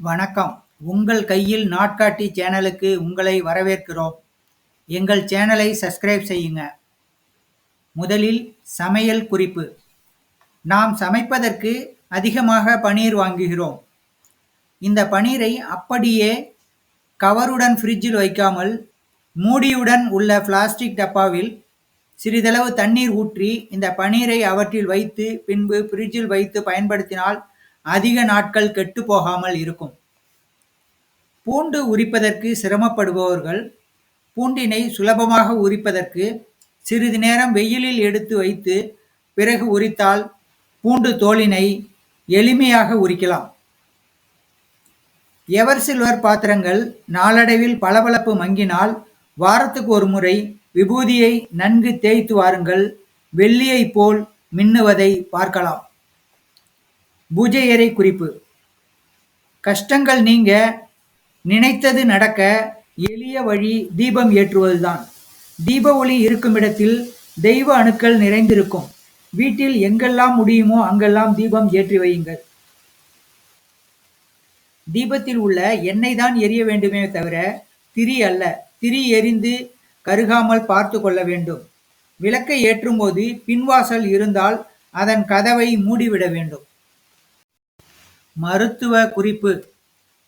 வணக்கம். உங்கள் கையில் நாட்காட்டி சேனலுக்கு உங்களை வரவேற்கிறோம். எங்கள் சேனலை சப்ஸ்கிரைப் செய்யுங்க. முதலில் சமையல் குறிப்பு. நாம் சமைப்பதற்கு அதிகமாக பனீர் வாங்குகிறோம். இந்த பனீரை அப்படியே கவருடன் ஃப்ரிட்ஜில் வைக்காமல் மூடியுடன் உள்ள பிளாஸ்டிக் டப்பாவில் சிறிதளவு தண்ணீர் ஊற்றி இந்த பனீரை அவற்றில் வைத்து பின்பு ஃப்ரிட்ஜில் வைத்து பயன்படுத்தினால் அதிக நாட்கள் கெட்டு போகாமல் இருக்கும். பூண்டு உரிப்பதற்கு சிரமப்படுபவர்கள் பூண்டினை சுலபமாக உரிப்பதற்கு சிறிது நேரம் வெயிலில் எடுத்து வைத்து பிறகு உரித்தால் பூண்டு தோலினை எளிமையாக உரிக்கலாம். எவர் சில்வர் பாத்திரங்கள் நாளடைவில் பளபளப்பு மங்கினால் வாரத்துக்கு ஒரு முறை விபூதியை நன்கு தேய்த்து வாருங்கள். வெள்ளியைப் போல் மின்னுவதை பார்க்கலாம். பூஜை அறை குறிப்பு. கஷ்டங்கள் நீங்க நினைத்தது நடக்க எளிய வழி தீபம் ஏற்றுவதுதான். தீப ஒளி இருக்கும் இடத்தில் தெய்வ அணுக்கள் நிறைந்திருக்கும். வீட்டில் எங்கெல்லாம் முடியுமோ அங்கெல்லாம் தீபம் ஏற்றி வையுங்கள். தீபத்தில் உள்ள எண்ணெய் தான் எரிய வேண்டுமே தவிர திரி அல்ல. திரி எரிந்து கருகாமல் பார்த்து கொள்ள வேண்டும். விளக்கை ஏற்றும்போது பின்வாசல் இருந்தால் அதன் கதவை மூடிவிட வேண்டும். மருத்துவ குறிப்பு.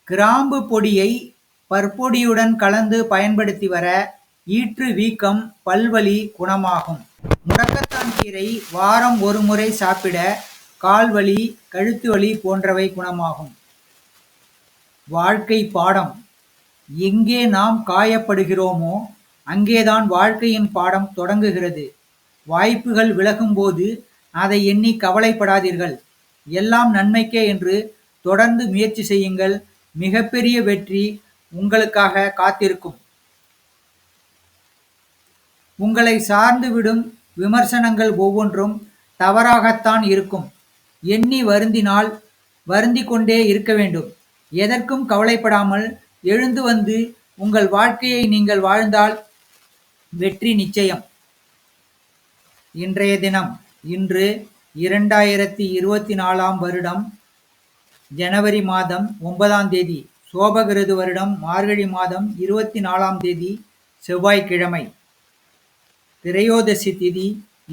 கிராம்பு பொடியை பற்பொடியுடன் கலந்து பயன்படுத்தி வர ஈற்று வீக்கம் பல்வலி குணமாகும். முடக்கத்தான் கீரை வாரம் ஒரு முறை சாப்பிட கால்வலி கழுத்து வலி போன்றவை குணமாகும். வாழ்க்கை பாடம். எங்கே நாம் காயப்படுகிறோமோ அங்கேதான் வாழ்க்கையின் பாடம் தொடங்குகிறது. வாய்ப்புகள் விலகும்போது அதை எண்ணி கவலைப்படாதீர்கள். எல்லாம் நன்மைக்கே என்று தொடர்ந்து முயற்சி செய்யுங்கள். மிகப்பெரிய வெற்றி உங்களுக்காக காத்திருக்கும். உங்களை சார்ந்து விடும் விமர்சனங்கள் ஒவ்வொன்றும் தவறாகத்தான் இருக்கும். எண்ணி வருந்தினால் வருந்தி கொண்டே இருக்க வேண்டும். எதற்கும் கவலைப்படாமல் எழுந்து வந்து உங்கள் வாழ்க்கையை நீங்கள் வாழ்ந்தால் வெற்றி நிச்சயம். இன்றைய தினம் இன்று இரண்டாயிரத்தி இருபத்தி நாலாம் வருடம் ஜனவரி மாதம் ஒன்பதாம் தேதி சோபகிருது வருடம் மார்கழி மாதம் இருபத்தி நாலாம் தேதி செவ்வாய்க்கிழமை. திரையோதசி திதி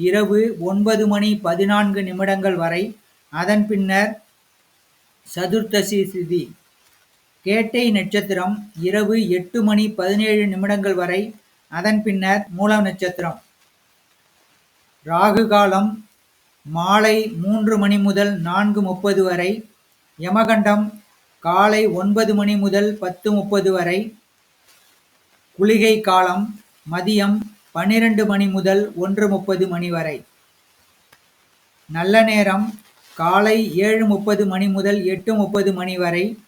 இரவு ஒன்பது மணி பதினான்கு நிமிடங்கள் வரை அதன் பின்னர் சதுர்த்தசி திதி. கேட்டை நட்சத்திரம் இரவு எட்டு மணி பதினேழு நிமிடங்கள் வரை அதன் பின்னர் மூலம் நட்சத்திரம். ராகு காலம் மாலை மூன்று மணி முதல் நான்கு முப்பது வரை யமகண்டம் காலை ஒன்பது மணி முதல் பத்து முப்பது வரை குளிகை காலம் மதியம் பன்னிரண்டு மணி முதல் ஒன்று முப்பது மணி வரை. நல்ல நேரம் காலை ஏழு முப்பது மணி முதல் எட்டு முப்பது மணி வரை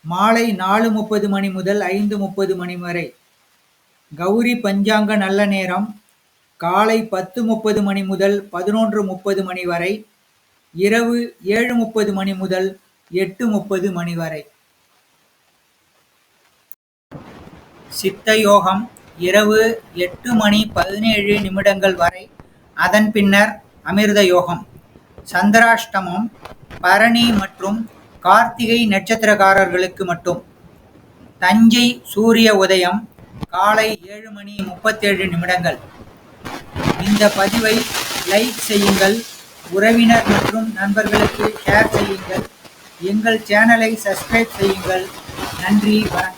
மாலை நாலு முப்பது மணி முதல் ஐந்து முப்பது மணி வரை. கௌரி பஞ்சாங்க நல்ல நேரம் காலை பத்து முப்பது மணி முதல் பதினொன்று முப்பது மணி வரை இரவு ஏழு முப்பது மணி முதல் எட்டு முப்பது மணி வரை. சித்த யோகம் இரவு எட்டு மணி பதினேழு நிமிடங்கள் வரை அதன் பின்னர் அமிர்த யோகம். சந்திராஷ்டமம் பரணி மற்றும் கார்த்திகை நட்சத்திரக்காரர்களுக்கு மட்டும். தஞ்சை சூரிய உதயம் காலை ஏழு மணி முப்பத்தேழு நிமிடங்கள். இந்த பதிவை லைக் செய்யுங்கள் உறவினர் மற்றும் நண்பர்களுக்கு ஷேர் செய்யுங்கள் எங்கள் சேனலை சப்ஸ்கிரைப் செய்யுங்கள். நன்றி வணக்கம்.